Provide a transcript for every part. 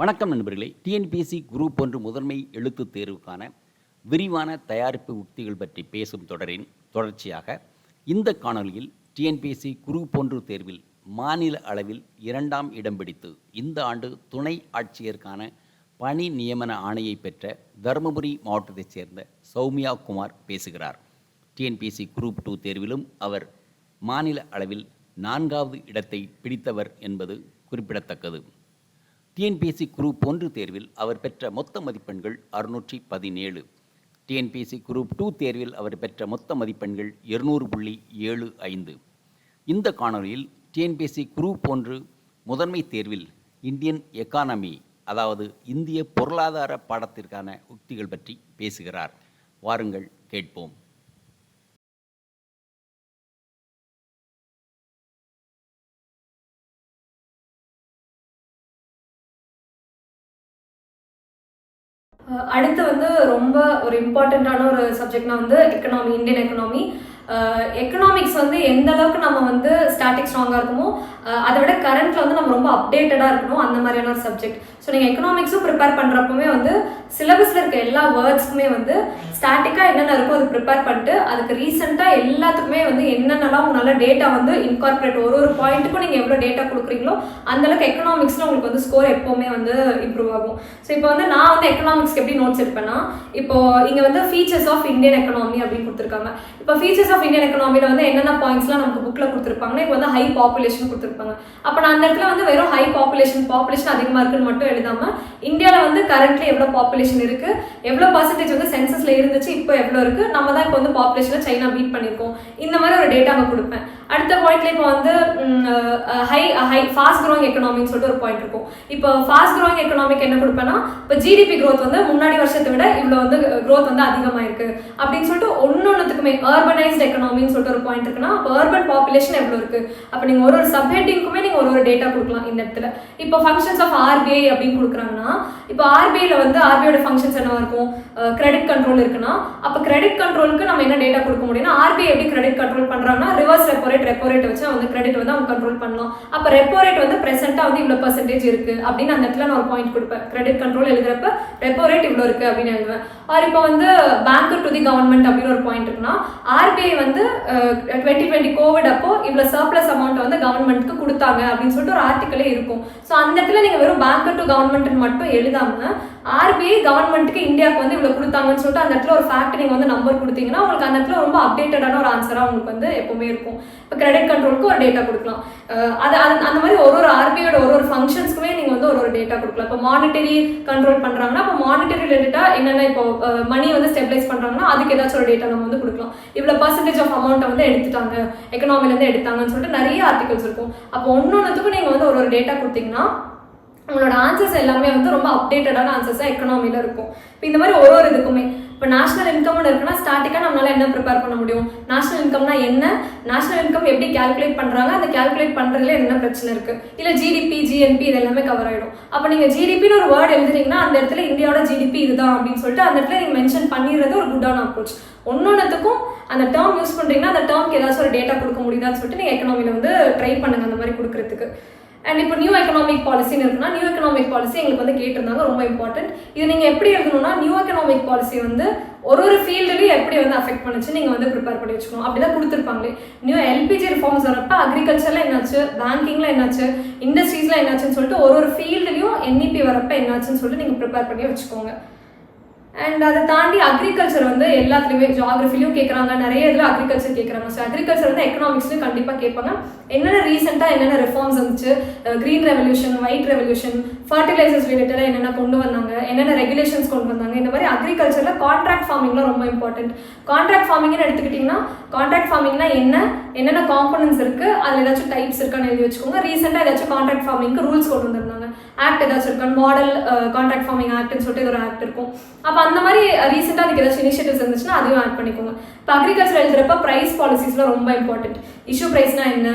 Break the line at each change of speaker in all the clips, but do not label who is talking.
வணக்கம் நண்பர்களே. TNPSC group ஒன்று முதன்மை எழுத்துத் தேர்வுக்கான விரிவான தயாரிப்பு உக்திகள் பற்றி பேசும் தொடரின் தொடர்ச்சியாக இந்த காணொளியில் டிஎன்பிஎஸ்சி குரூப் ஒன்று தேர்வில் மாநில அளவில் இரண்டாம் இடம் பிடித்து இந்த ஆண்டு துணை ஆட்சியருக்கான பணி நியமன ஆணையை பெற்ற தருமபுரி மாவட்டத்தைச் சேர்ந்த சௌமியா குமார் பேசுகிறார். டிஎன்பிஎஸ்சி குரூப் டூ தேர்விலும் அவர் மாநில அளவில் நான்காவது இடத்தை பிடித்தவர் என்பது குறிப்பிடத்தக்கது. டிஎன்பிஎஸ்சி குரூப் ஒன்று தேர்வில் அவர் பெற்ற மொத்த மதிப்பெண்கள் அறுநூற்றி பதினேழு. டிஎன்பிஎஸ்சி குரூப் டூ தேர்வில் அவர் பெற்ற மொத்த மதிப்பெண்கள் இருநூறு புள்ளி ஏழு ஐந்து. இந்த காணொளியில் டிஎன்பிஎஸ்சி குரூப் ஒன்று முதன்மை தேர்வில் இந்தியன் எக்கானமி அதாவது இந்திய பொருளாதார பாடத்திற்கான உக்திகள் பற்றி பேசுகிறார். வாருங்கள் கேட்போம்.
அடுத்து வந்து ரொம்ப ஒரு இம்பார்ட்டண்ட்டான ஒரு சப்ஜெக்ட்னா வந்து எக்கனாமி இந்தியன் எக்கனாமி எக்கனாமிக்ஸ் வந்து எந்த அளவுக்கு நம்ம வந்து ஸ்டாட்டிக் ஸ்ட்ராங்காக இருக்குமோ அதை விட கரண்ட்ல வந்து நம்ம ரொம்ப அப்டேட்டடாக இருக்கணும் அந்த மாதிரியான ஒரு சப்ஜெக்ட் ஸோ நீங்கள் எக்கனாமிக்ஸும் ப்ரிப்பேர் பண்ணுறப்பவுமே வந்து சிலபஸில் இருக்க எல்லா வேர்ட்ஸ்க்குமே வந்து ஸ்டாட்டிக்காக என்னென்ன இருக்கோ அது ப்ரிப்பேர் பண்ணிட்டு அதுக்கு ரீசெண்டாக எல்லாத்துக்குமே வந்து என்னென்னலாம் உங்களால் டேட்டா வந்து இன்கார்பரேட் ஒரு ஒரு பாயிண்ட்டுக்கும் நீங்கள் எவ்வளோ டேட்டா கொடுக்குறீங்களோ அந்தளவுக்கு எக்கனாமிக்ஸில் உங்களுக்கு வந்து ஸ்கோர் எப்போவுமே வந்து இம்ப்ரூவ் ஆகும். ஸோ இப்போ வந்து நான் வந்து எக்கனாமிக்ஸ்க்கு எப்படி நோட்ஸ் எடுப்பேன்னா இப்போ இங்கே வந்து ஃபீச்சர்ஸ் ஆஃப் இந்தியன் எக்கனாமி அப்படின்னு கொடுத்துருக்காங்க. இப்போ ஃபீச்சர்ஸ் ஆஃப் இந்தியன் எக்கனாமியில் வந்து என்னென்ன பாயிண்ட்ஸ்லாம் நமக்கு புக்கில் கொடுத்துருப்பாங்கன்னா இப்போ வந்து ஹை பாப்புலேஷன் கொடுத்துருப்பாங்க. அப்போ நான் அந்த இடத்துல வந்து வெறும் ஹை பாப்புலேஷன் பாப்புலேஷன் அதிகமாக இருக்குன்னு மட்டும் எழுதாமல் இந்தியாவில் வந்து கரண்ட்லி எவ்வளோ பாப்புலேஷன் இருக்குது எவ்வளோ பர்சன்டேஜ் வந்து சென்சஸில் இருந்துச்சு இப்போ எவ்வளோ இருக்குது நம்ம தான் இப்போ வந்து பாப்புலேஷனில் சைனா பீட் பண்ணியிருக்கோம் இந்த மாதிரி ஒரு டேட்டா நான் கொடுப்பேன். அடுத்த பாயிண்ட்ல இப்போ வந்து ஹை ஹை ஃபாஸ்ட் க்ரோயிங் எக்கனாமின்னு சொல்லிட்டு ஒரு பாயிண்ட் இருக்கும். இப்போ ஃபாஸ்ட் க்ரோயிங் எக்கனாமிக் என்ன கொடுப்பேன்னா இப்போ ஜிடிபி க்ரோத் வந்து முன்னாடி வருஷத்தை விட இவ்வளோ வந்து க்ரோத் வந்து அதிகமாக இருக்கு அப்படின்னு சொல்லிட்டு ஒன்னொன்னுத்துக்குமே அர்பனைஸ்ட் எக்கனாமின்னு சொல்லிட்டு ஒரு பாயிண்ட் இருக்குன்னா இப்போ அர்பன் பாப்புலேஷன் எவ்வளோ இருக்கு? அப்போ நீங்கள் ஒரு ஒரு சப்ஹெட்டிங்க்குமே நீங்கள் ஒரு ஒரு டேட்டா கொடுக்கலாம் இந்த இடத்துல. இப்போ ஃபங்க்ஷன்ஸ் ஆஃப் ஆர்பிஐ அப்படின்னு கொடுக்குறாங்கன்னா இப்போ ஆர்பிஐல வந்து ஆர்பிஐயோட ஃபங்க்ஷன்ஸ் என்னவா இருக்கும்? கிரெடிட் கண்ட்ரோல் இருக்குன்னா அப்போ கிரெடிட் கண்ட்ரோலுக்கு நம்ம என்ன டேட்டா கொடுக்க முடியும்னா ஆர்பிஐ எப்படி கிரெடிட் கண்ட்ரோல் பண்ணுறாங்கன்னா reverse repo rate repo rate வச்சு அவங்க கிரெடிட் வந்து அவங்க கண்ட்ரோல் பண்ணலாம் அப்போ ரெப்போ ரேட் வந்து பிரசென்ட்டாக வந்து இவ்வளோ பர்சன்டேஜ் இருக்கு அப்படின்னு அந்த இடத்துல நான் ஒரு பாயிண்ட் கொடுப்பேன். கிரெடிட் கண்ட்ரோல் எழுதுறப்ப ரெப்போ ரேட் இவ்வளோ இருக்கு அப்படின்னு எழுதுவேன். ஆர் இப்போ வந்து பேங்க் டு தி கவர்மெண்ட் அப்படின்னு ஒரு பாயிண்ட் இருக்குன்னா ஆர்பிஐ வந்து டுவெண்ட்டி டுவெண்ட்டி கோவிட் அப்போ இவ்வளோ சர்ப்ளஸ் அமௌண்ட் வந்து கவர்மெண்ட்க்கு கொடுத்தாங்க அப்படின்னு சொல்லிட்டு ஒரு ஆர்டிக்கலே இருக்கும். ஸோ அந்த இடத்துல நீங்கள் வெறும் பேங்க் டு கவர்மெண்ட் மட்டும் எழுதாம ஆர்பிஐ கவர்மெண்ட்டுக்கு இந்தியாவுக்கு வந்து இவ்வளோ கொடுத்தாங்கன்னு சொல்லிட்டு அந்த இடத்துல ஒரு ஃபேக்ட் நீங்கள் வந்து நம்பர் கொடுத்தீங்கன்னா உங்களுக்கு அந்த இடத்துல ரொம்ப அப்டேட்டடான ஒரு ஆன்சராக உங்களுக்கு வந்து எப்பவுமே இருக்கும். இப்போ கிரெடிட் கண்ட்ரோலுக்கு ஒரு டேட்டா கொடுக்கலாம். அது அந்த மாதிரி ஒரு ஒரு ஆர்பிஐயோட ஒரு ஒரு ஃபங்க்ஷன்ஸ்க்குமே நீங்கள் வந்து ஒரு ஒரு டேட்டா கொடுக்கலாம். இப்போ மானிட்டரி கண்ட்ரோல் பண்ணுறாங்கன்னா இப்போ மானிட்டரி ரிலேட்டடாக என்னென்ன இப்போ மணி வந்து ஸ்டெபிலைஸ் பண்ணுறாங்கன்னா அதுக்கு ஏதாச்சும் ஒரு டேட்டா நம்ம வந்து கொடுக்கலாம். இவ்வளோ பர்சன்டேஜ் ஆஃப் அமௌண்ட்டை வந்து எடுத்துட்டாங்க. எக்கனாமிலேருந்து எடுத்தாங்கன்னு சொல்லிட்டு நிறைய ஆர்டிகல்ஸ் இருக்கும். அப்போ ஒன்னொன்றுத்துக்கும் நீங்கள் வந்து ஒரு ஒரு டேட்டா கொடுத்தீங்கன்னா உங்களோட ஆன்சர்ஸ் எல்லாமே வந்து ரொம்ப அப்டேட்டடான ஆன்சர்ஸாக எக்கனாமியில் இருக்கும். இப்போ இந்த மாதிரி ஒரு ஒரு இதுக்குமே இப்போ நேஷனல் இன்கம்னு இருக்குன்னா ஸ்டாட்டிக்காக நம்மளால என்ன ப்ரிப்பேர் பண்ண முடியும்? நேஷனல் இன்கம்னா என்ன? நேஷனல் இன்கம் எப்படி கால்குலேட் பண்ணுறாங்க அந்த கால்குலேட் பண்ணுறதுல என்ன பிரச்சனை இருக்கு? இல்லை ஜிடிபி ஜிஎன்பி இது எல்லாமே கவர் ஆகிடும் அப்போ நீங்கள் ஜிடிபின்னு ஒரு வேர்டு எழுதுறீங்கன்னா அந்த இடத்துல இந்தியாவோட ஜிடிபி இதுதான் அப்படின்னு சொல்லிட்டு அந்த இடத்துல நீங்கள் மென்ஷன் பண்ணிடுறது ஒரு குட்டான அப்ரோச் ஒன்னொன்றுத்துக்கும் அந்த டேர்ம் யூஸ் பண்ணுறீங்கன்னா அந்த டேர்ம்க்கு ஏதாச்சும் ஒரு டேட்டா கொடுக்க முடியுதான்னு சொல்லிட்டு நீங்கள் எக்கனாமியில் வந்து ட்ரை பண்ணுங்க அந்த மாதிரி கொடுக்குறதுக்கு. அண்ட் இப்போ நியூ எக்கனாமிக் பாலிசின்னு இருக்குன்னா நியூ எக்கனாமிக் பாலிசி எங்களுக்கு வந்து கேட்டிருந்தாங்க ரொம்ப இம்பார்ட்டன்ட் இது நீங்கள் எப்படி எழுதணும்னா நியூ எக்கனாமிக் பாலிசி வந்து ஒரு ஒரு ஃபீல்டுலையும் எப்படி வந்து அஃபெக்ட் பண்ணுச்சு நீங்கள் வந்து ப்ரிப்பேர் பண்ணி வச்சுக்கணும். அப்படி தான் கொடுத்துருப்பாங்களே நியூ எல்பிஜி ரிஃபார்ம்ஸ் வரப்ப அக்ரிகல்ச்சரில் என்னாச்சு? பேங்கிங்கில் என்னாச்சு? இண்டஸ்ட்ரீஸில் என்னாச்சுன்னு சொல்லிட்டு ஒரு ஒரு ஃபீல்டுலையும் என்இபி வரப்ப என்னாச்சுன்னு சொல்லிட்டு நீங்கள் ப்ரிப்பேர் பண்ணி வச்சுக்கோங்க. அண்ட் அதை தாண்டி அக்ரிகல்ச்சர் வந்து எல்லாத்துலேயுமே ஜாகிரஃபிலையும் கேட்குறாங்க நிறைய இதில் அக்ரிகல்ச்சர் கேட்குறாங்க ஸோ அக்ரிகல்ச்சர் வந்து எக்கனாமிக்ஸ்லையும் கண்டிப்பாக கேட்பாங்க. என்னென்ன ரீசெண்டாக என்னென்ன ரிஃபார்ம்ஸ் வந்துச்சு? Green revolution white revolution fertilisers ரிலேட்டடாக என்னென்ன கொண்டு வந்தாங்க? என்னென்ன ரெகுலேஷன்ஸ் கொண்டு வந்தாங்க? இந்த மாதிரி அக்ரிகல்ச்சரில் கான்ட்ராக்ட் ஃபார்மிங்லாம் ரொம்ப இம்பார்ட்டன்ட் கான்ட்ராக்ட் ஃபார்மிங்னு எடுத்துக்கிட்டிங்கன்னா கான்ட்ராக்ட் ஃபார்மிங்னா என்ன? என்னென்ன காம்பனன்ஸ் இருக்குது அதில் ஏதாச்சும் டைப்ஸ் இருக்கான்னு எழுதி வச்சுக்கோங்க. ரீசெண்டாக ஏதாச்சும் கான்ட்ராக்ட் ஃபார்மிங்க்கு ரூல்ஸ் கொண்டு வந்திருந்தாங்க. ஆக்ட் ஏதாச்சும் இருக்கா. மாடல் கான்ட்ராக்ட் ஃபார்மிங் ஆக்ட்னு சொல்லிட்டு இது ஒரு ஆக்ட் இருக்கும். அப்போ அந்த மாதிரி ரீசெண்டாக அதுக்கு ஏதாச்சும் இனிஷியேட்டிவ்ஸ் இருந்துச்சுன்னா அதையும் ஆட் பண்ணிக்கோங்க. இப்போ அக்ரிகல்ச்சர் எழுதுறப்ப ப்ரைஸ் பாலிசிஸ்லாம் ரொம்ப இம்பார்ட்டன்ட் இஷ்யூ ப்ரைஸ்னா என்ன?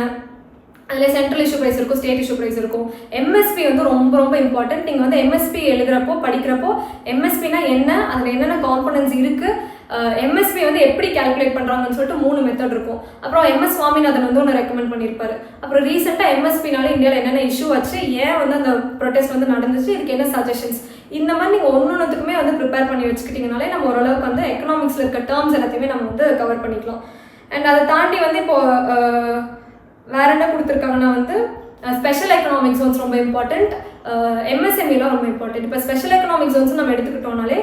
அதில் சென்ட்ரல் இஷ்யூ ப்ரைஸ் இருக்கும் ஸ்டேட் இஷ்யூ ப்ரைஸ் இருக்கும். எம்எஸ்பி வந்து ரொம்ப ரொம்ப இம்பார்ட்டன்ட் நீங்கள் வந்து எம்எஸ்பி எழுதுறப்போ படிக்கிறப்போ எம்எஸ்பினா என்ன? அதில் என்னென்ன காம்பனன்ஸ் இருக்குது எம்எஸ்பி வந்து எப்படி கால்குலேட் பண்ணுறாங்கன்னு சொல்லிட்டு மூணு மெத்தட் இருக்கும். அப்புறம் எம்எஸ் சுவாமிநாதன் வந்து ஒன்று ரெக்கமெண்ட் பண்ணியிருப்பாரு. அப்புறம் ரீசெண்டாக எம்எஸ்பினால இந்தியாவில் என்னென்ன இஷ்யூ வச்சு ஏன் வந்து அந்த ப்ரொடெஸ்ட் வந்து நடந்துச்சு இதுக்கு என்ன சஜஷன்ஸ் இந்த மாதிரி நீங்கள் ஒன்னொன்றுத்துக்குமே வந்து ப்ரிப்பேர் பண்ணி வச்சுக்கிட்டிங்கனாலே நம்ம ஓரளவுக்கு வந்து எக்கனாமிக்ஸில் இருக்க டேர்ம்ஸ் எல்லாத்தையுமே நம்ம வந்து கவர் பண்ணிக்கலாம். அண்ட் அதை தாண்டி வந்து இப்போது வேற என்ன கொடுத்துருக்காங்கன்னா வந்து ஸ்பெஷல் எக்கனாமிக் ஜோன்ஸ் ரொம்ப இம்பார்ட்டண்ட் எம்எஸ்எம்இலாம் ரொம்ப இம்பார்ட்டன்ட் இப்போ ஸ்பெஷல் எக்கனாமிக் ஜோன்ஸ் நம்ம எடுத்துக்கிட்டோம்னாலே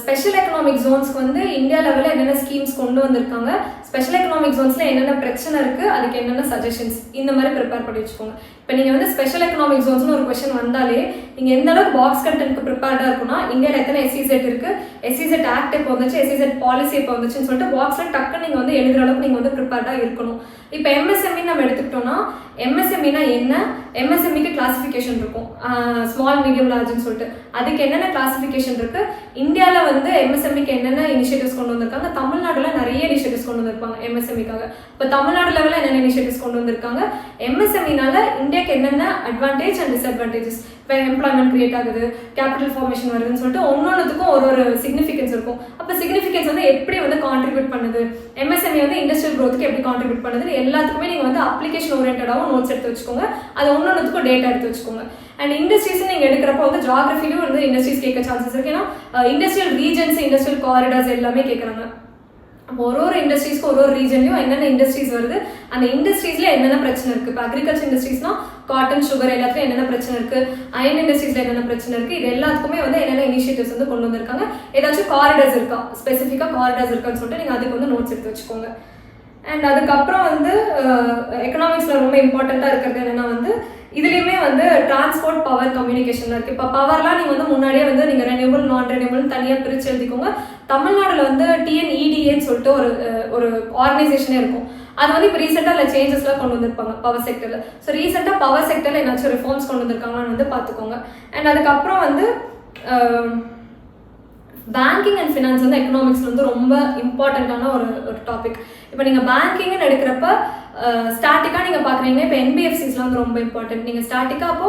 ஸ்பெஷல் எக்கனாமிக் ஜோன்ஸ்க்கு வந்து இந்தியா லெவலில் என்னென்ன ஸ்கீம்ஸ் கொண்டு வந்திருக்காங்க? ஸ்பெஷல் எக்கனாமிக் ஜோன்ஸில் என்னென்ன பிரச்சனை இருக்குது அதுக்கு என்னென்ன சஜஷன்ஸ் இந்த மாதிரி ப்ரிப்பேர் பண்ணி வச்சுக்கோங்க. இப்போ நீங்கள் வந்து ஸ்பெஷல் எக்கனாமிக் ஜோன்ஸ்னு ஒரு கொஷின் வந்தாலே நீங்கள் எந்த அளவுக்கு பாக்ஸ் கண்டென்ட்க்கு ப்ரிப்பேர்டாக இருக்குன்னா இந்தியாவில் எத்தனை எஸ்இசெட் இருக்குது எஸ்இசெட் ஆக்ட் இப்போ வந்துச்சு? எஸ்இசெட் பாலிசி இப்போ வந்துச்சுன்னு சொல்லிட்டு பாக்ஸில் டக்குன்னு நீங்கள் வந்து எழுதுகிற அளவுக்கு நீங்கள் வந்து ப்ரிப்பேர்டாக இருக்கணும். இப்போ எம்எஸ்எம்இ நம்ம எடுத்துக்கிட்டோம்னா எம்எஸ்எம்இனா என்ன? எம்எஸ்எம்இக்கு கிளாசிஃபிகேஷன் இருக்கும். ஸ்மால் மீடியம் லார்ஜ்னு சொல்லிட்டு. அதுக்கு என்னென்ன கிளாசிஃபிகேஷன் இருக்குது இந்தியாவில் வந்து எம்எஸ்எம்இக்கு என்னென்ன இனிஷியேட்டிவ்ஸ் கொண்டு வந்திருக்காங்க? தமிழ்நாட்டில் நிறைய இனிஷியேட்டிவ்ஸ் கொண்டு வந்திருப்பாங்க எம்எஸ்எம்இக்காக இப்போ தமிழ்நாடு லெவலில் என்னென்ன இனிஷியேட்டிவ்ஸ் கொண்டு வந்திருக்காங்க? எம்எஸ்எம்இனால இந்தியாவுக்கு என்னென்ன அட்வான்டேஜ் அண்ட் டிஸ்அட்வான்டேஜஸ் இப்போ எம்ப்ளாய்மெண்ட் கிரியேட் ஆகுது கேபிட்டல் ஃபார்மேஷன் வருதுன்னு சொல்லிட்டு ஒன்னொன்றுத்துக்கும் ஒரு ஒரு சிக்னிஃபிகன்ஸ் இருக்கும். அப்போ சிக்னிஃபிகன்ஸ் வந்து எப்படி வந்து கான்ட்ரிபியூட் பண்ணுது? எம்எஸ்எம்இ வந்து இண்டஸ்ட்ரியல் க்ரோத்துக்கு எப்படி கான்ட்ரிபியூட் பண்ணுது எல்லாத்துக்குமே நீங்கள் வந்து அப்ளிகேஷன் ஓரியன்டாகவும் நோட்ஸ் எடுத்து வச்சுக்கோங்க. அது ஒன்னொன்றுத்துக்கும் டேட்டா எடுத்து வச்சுக்கோங்க. அண்ட் இண்டஸ்ட்ரீஸ் நீங்கள் எடுக்கிறப்போ வந்து ஜாகிரஃபிலையும் வந்து இண்டஸ்ட்ரீஸ் கேட்க சான்சஸ் இருக்கு. ஏன்னா இண்டஸ்ட்ரியல் ரீஜன்ஸ் இண்டஸ்ட்ரியல் காரிடார்ஸ் எல்லாமே கேட்குறாங்க. அப்போ ஒரு ஒரு இண்டஸ்ட்ரீஸ்க்கு ஒரு ஒரு ரீஜன்லையும் என்னென்ன இண்டஸ்ட்ரீஸ் வருது அந்த இண்டஸ்ட்ரீஸ்ல என்னென்ன பிரச்சனை இருக்கு? இப்போ அக்ரிகல்ச்சர் இண்டஸ்ட்ரீஸ்னா காட்டன் சுகர் எல்லாத்துலயும் என்னென்ன பிரச்சனை இருக்கு? அயன் இண்டஸ்ட்ரீஸ்ல என்னென்ன பிரச்சனை இருக்கு? இது எல்லாத்துக்குமே வந்து என்னென்ன இனிஷியேட்டிவ்ஸ் வந்து கொண்டு வந்திருக்காங்க? ஏதாச்சும் காரிடர்ஸ் இருக்கா? ஸ்பெசிஃபிக்காக காரிடர்ஸ் இருக்கான்னு சொல்லிட்டு நீங்க அதுக்கு வந்து நோட்ஸ் எடுத்து வச்சுக்கோங்க. அண்ட் அதுக்கப்புறம் வந்து எக்கனாமிக்ஸில் ரொம்ப இம்பார்ட்டண்ட்டாக இருக்கிறது என்னென்னா வந்து இதுலேயுமே வந்து டிரான்ஸ்போர்ட் பவர் கம்யூனிகேஷன் இருக்குது இப்போ பவர்லாம் நீங்கள் வந்து முன்னாடியே வந்து நீங்கள் ரெனியூபிள் நான் ரெனியூபிள் தனியாக பிரித்து எழுதிக்கோங்க. தமிழ்நாடுல வந்து டிஎன்இடிஏன்னு சொல்லிட்டு ஒரு ஒரு ஆர்கனைசேஷனே இருக்கும். அது வந்து இப்போ ரீசெண்டாக அதில் சேஞ்சஸ்லாம் கொண்டு வந்திருப்பாங்க பவர் செக்டரில் ஸோ ரீசெண்டாக பவர் செக்டரில் ஏதாச்சும் ரிஃபார்ம்ஸ் கொண்டு வந்திருக்காங்கன்னு வந்து பார்த்துக்கோங்க அண்ட் அதுக்கப்புறம் வந்து பேங்கிங் அண்ட் ஃபினான்ஸ் வந்து எக்கனாமிக்ஸ் வந்து ரொம்ப இம்பார்ட்டண்ட்டான ஒரு ஒரு டாபிக் இப்போ நீங்கள் பேங்கிங்னு எடுக்கிறப்ப ஸ்டாட்டிக்காக நீங்கள் பார்க்குறீங்கன்னா இப்போ என்பிஎஃப்சிஸ்லாம் வந்து ரொம்ப இம்பார்ட்டன்ட் நீங்கள் ஸ்டாட்டிக்காக அப்போ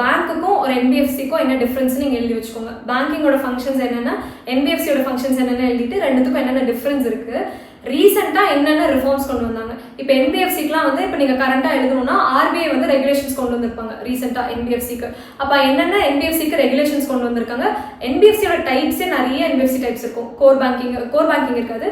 பேங்க்குக்கும் ஒரு என்பிஎஃப்சிக்கும் என்ன டிஃப்ரென்ஸ் நீங்கள் எழுதி வச்சுக்கோங்க. பேங்கிங்கோட ஃபங்க்ஷன்ஸ் என்னென்ன என்பிஎஃப்சியோட ஃபங்க்ஷன்ஸ் என்னென்ன எழுதிட்டு ரெண்டுத்துக்கும் என்னென்ன டிஃப்ரென்ஸ் இருக்குது ரீசெண்டாக என்னென்ன ரிஃபார்ம்ஸ் கொண்டு வந்தாங்க. இப்போ என்பிஎஃப்சிக்குலாம் வந்து இப்போ நீங்கள் கரண்ட்டாக எழுதணும்னா ஆர்பிஐ வந்து ரெகுலேஷன்ஸ் கொண்டு வந்திருப்பாங்க ரீசெண்டாக என்பிஎஃப்சிக்கு அப்போ என்னென்ன என்பிஎஃப்சிக்கு ரெகுலேஷன்ஸ் கொண்டு வந்திருக்காங்க? என்பிஎஃப்சியோட டைப்ஸே நிறைய என்பிஎஃப்சி டைப்ஸ் இருக்கும். கோர் பேங்கிங் கோர் பேங்கிங் இருக்காது.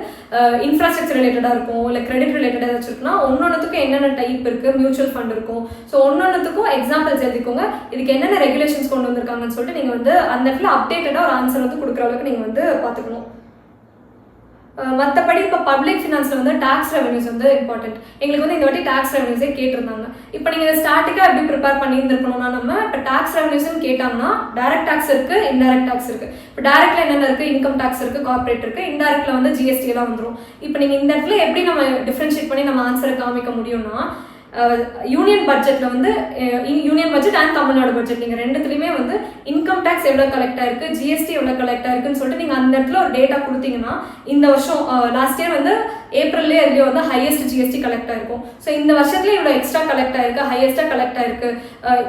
இன்ஃப்ராஸ்ட்ரக்சர் ரிலேட்டடாக இருக்கும் இல்லை கிரெடிட் ரிலேட்டடாக வச்சுருக்குன்னா ஒன்னொன்றுக்கும் என்னென்ன டைப் இருக்குது மியூச்சுவல் ஃபண்ட் இருக்கும். ஸோ ஒன்னொன்றுத்துக்கும் எக்ஸாம்பிள்ஸ் எழுதிக்கோங்க. இதுக்கு என்னென்ன ரெகுலேஷன்ஸ் கொண்டு வந்திருக்காங்கன்னு சொல்லிட்டு நீங்கள் வந்து அந்த இடத்துல அப்டேட்டடாக ஒரு ஆன்சர் வந்து கொடுக்குற அளவுக்கு நீங்கள் வந்து பார்த்துக்கணும். மற்றபடி இப்போ பப்ளிக் ஃபினான்ஸில் வந்து டாக்ஸ் ரெவன்யூஸ் வந்து இம்பார்ட்டன்ட் எங்களுக்கு வந்து இந்த வாட்டி டாக்ஸ் ரெவன்யூஸே கேட்டிருந்தாங்க. இப்போ நீங்கள் ஸ்டாட்டிக்காக எப்படி ப்ரிப்பேர் பண்ணியிருந்துருக்கணும்னா நம்ம இப்போ டாக்ஸ் ரெவன்யூஸ்னு கேட்டாங்கன்னா டைரக்ட் டாக்ஸ் இருக்குது இன்டைரக்ட் டாக்ஸ் இருக்குது இப்போ டேரக்டில் என்னென்ன இருக்குது இன்கம் டாக்ஸ் இருக்குது கார்பரேட் இருக்குது இன்டைரக்ட்ல வந்து ஜிஎஸ்டி எல்லாம் வந்துடும் இப்போ நீங்கள் இந்த இடத்துல எப்படி நம்ம டிஃப்ரென்ஷியேட் பண்ணி நம்ம ஆன்சரை காமிக்க முடியும்னா யூனியன் பட்ஜெட்ல வந்து union budget and Tamil Nadu budget நீங்க ரெண்டுத்துலயுமே வந்து இன்கம் டேக்ஸ் எவ்வளவு கலெக்ட் ஆயிருக்கு ஜிஎஸ்டி எவ்வளவு கலெக்ட் ஆயிருக்குன்னு சொல்லிட்டு நீங்க அந்த இடத்துல ஒரு டேட்டா கொடுத்தீங்கன்னா இந்த வருஷம் லாஸ்ட் இயர் வந்து ஏப்ரல்லே அதுலயே வந்து ஹையஸ்ட் ஜிஎஸ்டி கலெக்ட் ஆயிருக்கும். ஸோ இந்த வருஷத்துல இவ்வளோ எக்ஸ்ட்ரா கலெக்ட் ஆயிருக்கு ஹையஸ்டா கலெக்ட் ஆயிருக்கு.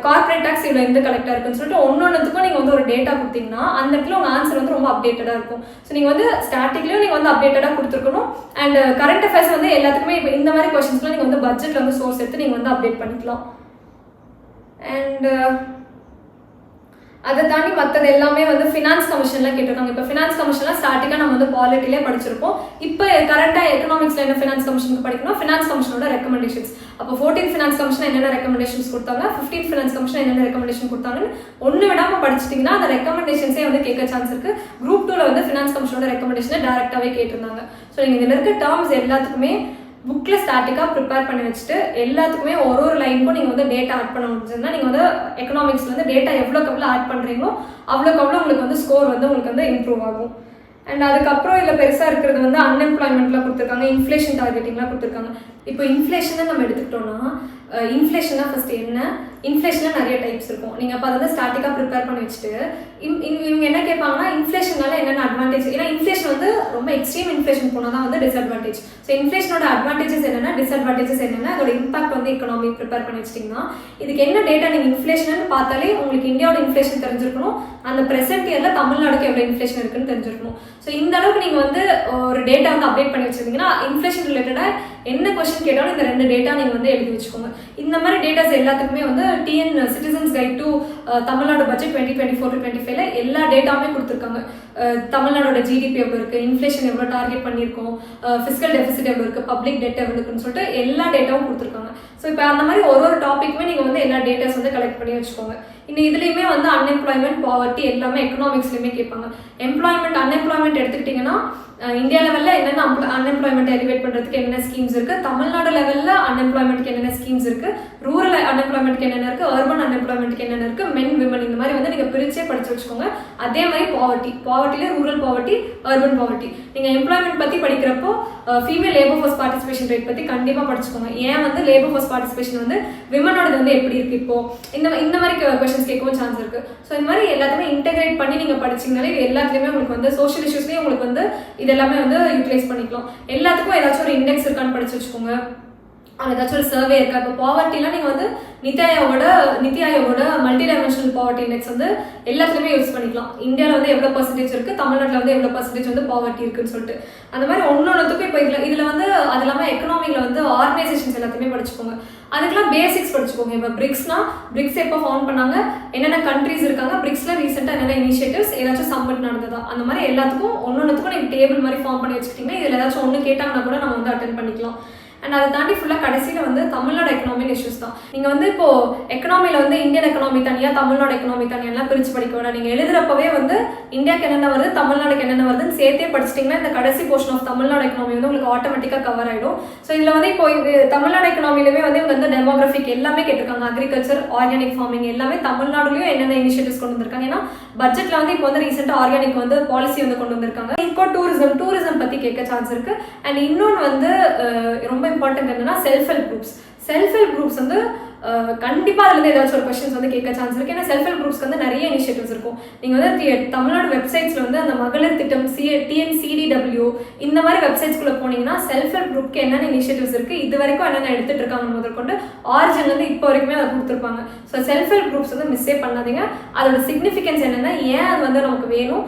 கார்பரேட் டேக்ஸ் இவ்வளோ எந்த கலெக்ட் ஆயிருக்குன்னு சொல்லிட்டு ஒன்று ஒன்றுக்கும் நீங்கள் வந்து ஒரு டேட்டா கொடுத்தீங்கன்னா அந்த இடத்துல உங்கள் ஆன்சர் வந்து ரொம்ப அப்டேட்டடாக இருக்கும். ஸோ நீங்கள் வந்து ஸ்டாட்டிக்லேயும் நீங்கள் வந்து அப்டேட்டடாக கொடுத்துருக்கணும். அண்ட் கரண்ட் அஃபேர்ஸ் வந்து எல்லாத்துக்குமே இப்போ இந்த மாதிரி கொஸ்டின்ஸ்லாம் நீங்கள் வந்து பட்ஜெட்டில் வந்து சோர்ஸ் எடுத்து நீங்கள் வந்து அப்டேட் பண்ணிக்கலாம். அண்ட் அதை தாண்டி மற்றது எல்லாமே வந்து ஃபினான்ஸ் கமிஷன்லாம் கேட்டிருக்காங்க. இப்போ ஃபினான்ஸ் கமிஷன்லாம் ஸ்டார்டிங்காக நம்ம வந்து பாலிட்டிலே படிச்சிருப்போம். இப்போ கரண்டாக எக்கனாமிக்ஸ்ல என்ன ஃபினான்ஸ் கமிஷனுக்கு படிக்கணும் ஃபினான்ஸ் கமிஷனோட ரெக்கமெண்டேஷன்ஸ் அப்போ ஃபோர்டீன் ஃபினான்ஸ் கமிஷன் என்னென்ன ரெக்கமெண்டேஷன்ஸ் கொடுத்தாங்க? ஃபிஃப்டீன் ஃபினான்ஸ் கமிஷன் என்னென்ன ரெக்கமெண்டேஷன் கொடுத்தாங்கன்னு ஒன்று விடாமல் படிச்சிட்டிங்கன்னா அந்த ரெக்கமெண்டேஷன்ஸே வந்து கேட்க சான்ஸ் இருக்கு. குரூப் டூவில் வந்து ஃபினான்ஸ் கமிஷனோட ரெக்கமெண்டேஷனை டேரெக்டாகவே கேட்டிருந்தாங்க. ஸோ நீங்கள் இதில் இருக்க டேர்ம்ஸ் எல்லாத்துக்குமே புக்கில் ஸ்டாட்டிக்காக ப்ரிப்பேர் பண்ணி வச்சுட்டு எல்லாத்துக்குமே ஒரு ஒரு லைனுக்கும் நீங்கள் வந்து டேட்டா ஆட் பண்ண முடிஞ்சதுன்னா நீங்கள் வந்து எக்கனாமிக்ஸ் வந்து டேட்டா எவ்வளோக்கு எவ்வளோ ஆட் பண்ணுறீங்களோ அவ்வளோக்கு அவ்வளோ உங்களுக்கு வந்து ஸ்கோர் வந்து உங்களுக்கு வந்து இம்ப்ரூவ் ஆகும். அண்ட் அதுக்கப்புறம் இதில் பெருசாக இருக்கிறது வந்து அன்எம்ப்ளாய்மெண்ட்லாம் கொடுத்துருக்காங்க இன்ஃப்ளேஷன் டார்கெட்டிங்லாம் கொடுத்துருக்காங்க. இப்போ இன்ஃப்ளேஷனை நம்ம எடுத்துக்கிட்டோம்னா இன்ஃப்ளேஷன்னா ஃபஸ்ட் என்ன? இன்ஃப்ளேஷனில் நிறைய டைப்ஸ் இருக்கும். நீங்கள் அப்போ அதை வந்து ஸ்டாட்டிக்காக ப்ரிப்பேர் பண்ணி வச்சுட்டு இன்- இவங்க என்ன கேட்பாங்கன்னா இன்ஃப்ளேஷனால அட்வான்டேஜ் ஏன்னா இன்ஃப்ளேஷன் வந்து ரொம்ப எக்ஸ்ட்ரீம் இன்ஃப்ளேஷன் போனால் தான் வந்து டிஸ்அட்வான்டேஜ் ஸோ இன்ஃப்ளேஷனோட அட்வான்டேஜஸ் என்னென்னா டிஸ்அட்வான்டேஜஸ் என்னென்னா அதோட இம்பாக்ட் வந்து எக்கனாமி ப்ரிப்பேர் பண்ணி வச்சிட்டிங்கன்னா இதுக்கு என்ன டேட்டா நீங்கள் இன்ஃப்ளேஷன் பார்த்தாலே உங்களுக்கு இந்தியாவோட இன்ஃப்ளேஷன் தெரிஞ்சிருக்கணும். அந்த ப்ரெசென்ட் இயரில் தமிழ்நாடுக்கு எவ்வளோ இன்ஃப்ளேஷன் இருக்குன்னு தெரிஞ்சிருக்கணும். ஸோ இந்த அளவுக்கு நீங்கள் வந்து ஒரு டேட்டா வந்து அப்டேட் பண்ணி வச்சிருந்தீங்கன்னா இன்ஃப்ளேஷன் ரிலேட்டடாக என்ன கொஸ்டின் கேட்டாலும் இந்த ரெண்டு டேட்டா நீங்கள் வந்து எழுதி வச்சுக்கோங்க. இந்த மாதிரி டேட்டாஸ் எல்லாத்துக்குமே வந்து TN citizens guide to Tamil Nadu budget twenty twenty four twenty ஃபைவ்ல எல்லா டேட்டாவுமே கொடுத்துருக்காங்க. தமிழ்நாடோட ஜிடிபி எவ்வளோ இருக்குது இன்ஃப்ளேஷன் எவ்வளோ டார்கெட் பண்ணியிருக்கோம் ஃபிஸிக்கல் டெபிசிட் எவ்வளோ இருக்குது பப்ளிக் டெட் எவ்வளோ இருக்குன்னு சொல்லிட்டு எல்லா டேட்டாவும் கொடுத்துருக்காங்க. ஸோ இப்போ அந்த மாதிரி ஒரு ஒரு டாப்பிக்குமே நீங்கள் வந்து எல்லா டேட்டாஸ் வந்து கலெக்ட் பண்ணி வச்சுக்கோங்க. இன்னும் இதுலேயுமே வந்து அன்எம்ப்ளாய்மெண்ட் பாவர்ட்டி எல்லாமே எக்கனாமிக்ஸ்லையுமே கேட்பாங்க. எம்ப்ளாய்மெண்ட் அன்எம்ப்ளாய்மெண்ட் எடுத்துக்கிட்டிங்கன்னா இந்தியா லெவலில் என்னென்ன அன்எம்ப்ளாய்மெண்ட் எலிவேட் பண்ணுறதுக்கு என்னென்ன ஸ்கீம்ஸ் இருக்குது தமிழ்நாடு லெவலில் அன்எம்ப்ளாய்மெண்ட்க்கு என்னென்ன ஸ்கீம்ஸ் இருக்குது ரூரல் அன்எம்ப்ளாய்மெண்ட்க்கு என்னென்ன இருக்குது அர்பன் அன்எம்ப்ளாய்மெண்ட்க்கு என்னென்ன இருக்குது மென் விமன் இந்த மாதிரி வந்து நீங்கள் பிரிச்சே படிச்சு வச்சுக்கோங்க. அதே மாதிரி பாவர்ட்டி பாவர்ட்டியில் ரூரல் பாவர்ட்டி அர்பன் பாவர்ட்டி நீங்கள் எம்ப்ளாய்மெண்ட் பற்றி படிக்கிறப்போ female labour force participation rate பற்றி கண்டிப்பாக படிச்சுக்கோங்க. ஏன் வந்து லேபர் ஃபோர்ஸ் பார்ட்டிசிபேஷன் வந்து விமனோடது வந்து எப்படி இருக்குது இப்போ? இந்த இந்த மாதிரி கொஷின்ஸ் கேட்கவும் சான்ஸ் இருக்குது ஸோ இந்த மாதிரி எல்லாத்தையுமே இன்டெகிரேட் பண்ணி நீங்கள் படிச்சீங்கனாலே இது உங்களுக்கு வந்து சோஷியல் இஷ்யூஸ்லேயும் உங்களுக்கு வந்து இது எல்லாமே வந்து யூட்டிலைஸ் பண்ணிக்கலாம். எல்லாத்துக்கும் ஏதாச்சும் ஒரு இண்டெக்ஸ் இருக்கான்னு படிச்சு வச்சுக்கோங்க. அது ஏதாச்சும் ஒரு சர்வே இருக்கா? இப்போ பாவர்ட்டிலாம் நீங்கள் வந்து நித்தி ஆயோகோட நித்தி ஆயோகோட மல்டி டைமென்ஷனல் பாவர்ட்டி இண்டெக்ஸ் வந்து எல்லாத்துலேயுமே யூஸ் பண்ணிக்கலாம். இந்தியாவில் வந்து எவ்வளோ பர்சன்டேஜ் இருக்குது தமிழ்நாட்டில் வந்து எவ்வளோ பர்சன்டேஜ் வந்து பாவர்ட்டி இருக்குன்னு சொல்லிட்டு. அந்த மாதிரி ஒன்னொன்றுத்துக்கும் இப்போ இதில் இதில் வந்து அது இல்லாமல் எக்கனாமியில் வந்து ஆர்கனைசேஷன்ஸ் எல்லாத்தையுமே படிச்சுக்கோங்க. அதுக்கெல்லாம் பேசிக்ஸ் படிச்சுக்கோங்க. இப்போ பிரிக்ஸ்னா பிரிக்ஸ் எப்போ ஃபார்ம் பண்ணாங்க? என்னென்ன கண்ட்ரீஸ் இருக்காங்க? பிரிக்ஸில் ரீசெண்டாக என்னென்ன இனிஷியேட்டிவ்ஸ் ஏதாச்சும் சம்மட் நடந்ததா? அந்த மாதிரி எல்லாத்துக்கும் ஒன்னொன்றுத்துக்கும் நீங்கள் டேபிள் மாதிரி ஃபார்ம் பண்ணி வச்சுக்கிட்டிங்கன்னா இதில் ஏதாச்சும் ஒன்று கேட்டாங்கன்னா கூட நம்ம வந்து அட்டன் பண்ணிக்கலாம். அண்ட் அதை தாண்டி ஃபுல்லாக கடைசியில் வந்து தமிழ்நாடு எக்கனாமிக் இஷ்யூஸ் தான். நீங்கள் வந்து இப்போ எக்கனாமியில் வந்து இந்தியன் எக்கனாமி தனியாக தமிழ்நாடு எக்கனாமி தனியெல்லாம் பிரித்து படிக்க வேணாம். நீங்கள் எழுதுறப்பவே வந்து இந்தியாவுக்கு என்னென்ன வருது தமிழ்நாடுக்கு என்னென்ன வருதுன்னு சேர்த்தே படிச்சிட்டிங்கன்னா இந்த கடைசி போர்ஷன் ஆஃப் தமிழ்நாடு எக்கனாமி வந்து உங்களுக்கு ஆட்டோமேட்டிக்காக கவர் ஆகிடும் ஸோ இதில் வந்து இப்போ இது தமிழ்நாடு எக்கனாமிலுமே வந்து இவங்க வந்து டெமோகிராஃபிக் எல்லாமே கேட்டிருக்காங்க. அக்ரிகல்ச்சர் ஆர்கானிக் ஃபார்மிங் எல்லாமே தமிழ்நாடுலையும் என்னென்ன இனிஷியேட்டிவ்ஸ் கொண்டு வந்திருக்காங்க. ஏன்னா பட்ஜெட்ல வந்து இப்போ வந்து ரீசெண்டாக ஆர்கானிக் வந்து பாலிசி வந்து கொண்டு வந்திருக்காங்க. இப்போ டூரிசம் டூரிசம் பற்றி கேட்க சான்ஸ் இருக்குது அண்ட் இன்னொன்று வந்து ரொம்ப இம்பார்ட்டன்ட் என்னன்னா self help groups self help groups வந்து கண்டிப்பாக அதுலேருந்து ஏதாச்சும் ஒரு கொஸ்டின்ஸ் வந்து கேட்க சான்ஸ் இருக்குது ஏன்னா செல்ஃப் ஹெல்ப் குரூப்ஸ்க்கு வந்து நிறைய இனிஷியேட்டிவ்ஸ் இருக்கும். நீங்கள் வந்து தி- தமிழ்நாடு வெப்சைட்ஸில் வந்து அந்த மகளிர் திட்டம் சி டிஎன்சிடிடபிள்யூ இந்த மாதிரி வெப்சைட்ஸ்குள்ளே போனீங்கன்னா செல்ஃப் ஹெல்ப் குரூப்க்கு என்னென்ன இனிஷியேட்டிவ்ஸ் இருக்குது இது வரைக்கும் என்னென்ன எடுத்துகிட்டு இருக்காங்க முதற்கொண்டு ஆரிஜின்ல இப்போ வரைக்குமே அதை கொடுத்துருப்பாங்க. ஸோ செல்ஃப் ஹெல்ப் குரூப்ஸ் வந்து மிஸ்ஸே பண்ணாதீங்க. அதோட சிக்னிஃபிகன்ஸ் என்னென்னா ஏன் அது வந்து நமக்கு வேணும்?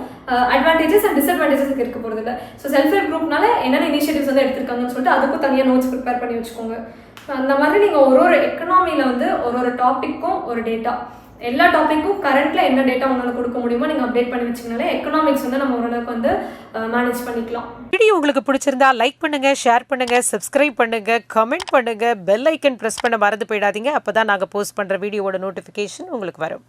அட்வான்டேஜஸ் அண்ட் டிஸ்அட்வான்டேஜஸ் இருக்க போகிறது இல்லை ஸோ செல்ஃப் ஹெல்ப் குரூப்னால என்னென்ன இனிஷியேட்டிவ்ஸ் வந்து எடுத்திருக்காங்கன்னு சொல்லிட்டு அதுக்கும் தனியாக நோட்ஸ் ப்ரிப்பேர் பண்ணி வச்சுக்கோங்க. ஸோ அந்த மாதிரி நீங்கள் ஒரு ஒரு எக்கனாமியில் வந்து ஒரு ஒரு டாப்பிக்கும் ஒரு டேட்டா எல்லா டாப்பிக்கும் கரண்ட்ல என்ன டேட்டா உங்களால் கொடுக்க முடியுமோ நீங்கள் அப்டேட் பண்ணி வச்சிங்கனாலே எக்கனாமிக்ஸ் வந்து நம்ம ஓரளவுக்கு வந்து மேனேஜ் பண்ணிக்கலாம்.
வீடியோ உங்களுக்கு பிடிச்சிருந்தா லைக் பண்ணுங்க ஷேர் பண்ணுங்க சப்ஸ்கிரைப் பண்ணுங்க கமெண்ட் பண்ணுங்க பெல் ஐக்கன் பிரஸ் பண்ண மறந்து போயிடாதீங்க. அப்பதான் நாங்க போஸ்ட் பண்ற வீடியோவோட நோட்டிஃபிகேஷன் உங்களுக்கு வரும்.